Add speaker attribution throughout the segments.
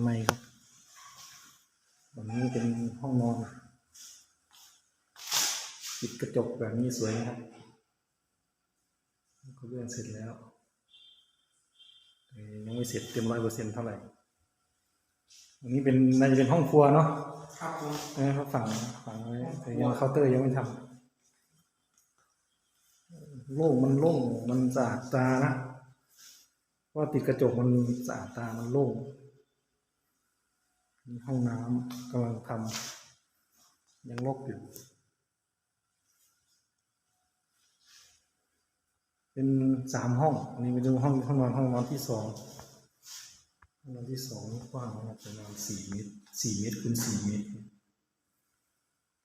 Speaker 1: างในครับฝั่งนี้เป็นห้องนอนปิดกระจกแบบนี้สวยนะครับก็เรื่องเสร็จแล้วแต่ยังไม่เสร็จเต็มร้อยเปอร์เซ็นต์เท่าไหร่อันนี้เป็นน่าจะเป็นห้องครัวเนาะ
Speaker 2: ครับผม
Speaker 1: นะครับฝั่งฝั่งไว้แต่ยังเคาน์เตอร์ยังไม่ทำโล่งมันโล่งมันสะอาดตานะเพราะว่าติดกระจกมันสะอาดตามันโล่ง มีห้องน้ำกำลังทำยังรกอยู่ เป็นสามห้อง อันนี้ไปดูห้องห้องนอนห้องนอนที่สองห้องนอนที่สองกว้างประมาณสี่เมตรสี่เมตรคูณสี่เมตร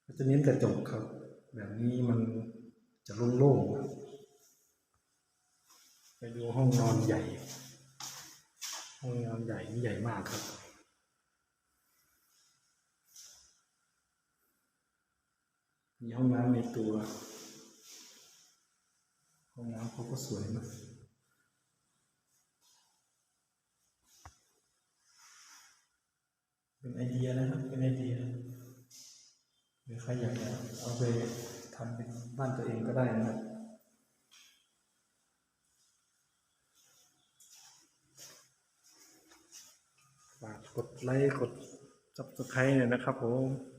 Speaker 1: ก็จะเน้นกระจกครับ แบบนี้มันจะโล่งๆไปดูห้องนอนใหญ่ ห้องนอนใหญ่นี่ใหญ่มากครับ มีห้องน้ำในตัว ห้องน้ำเขาก็สวยนะเป็นไอเดียนะครับ เป็นไอเดียหรือใครอยากจะเอาไปทำเป็นบ้านตัวเองก็ได้นะครับฝากกดไลค์กด subscribe หน่อยนะครับผม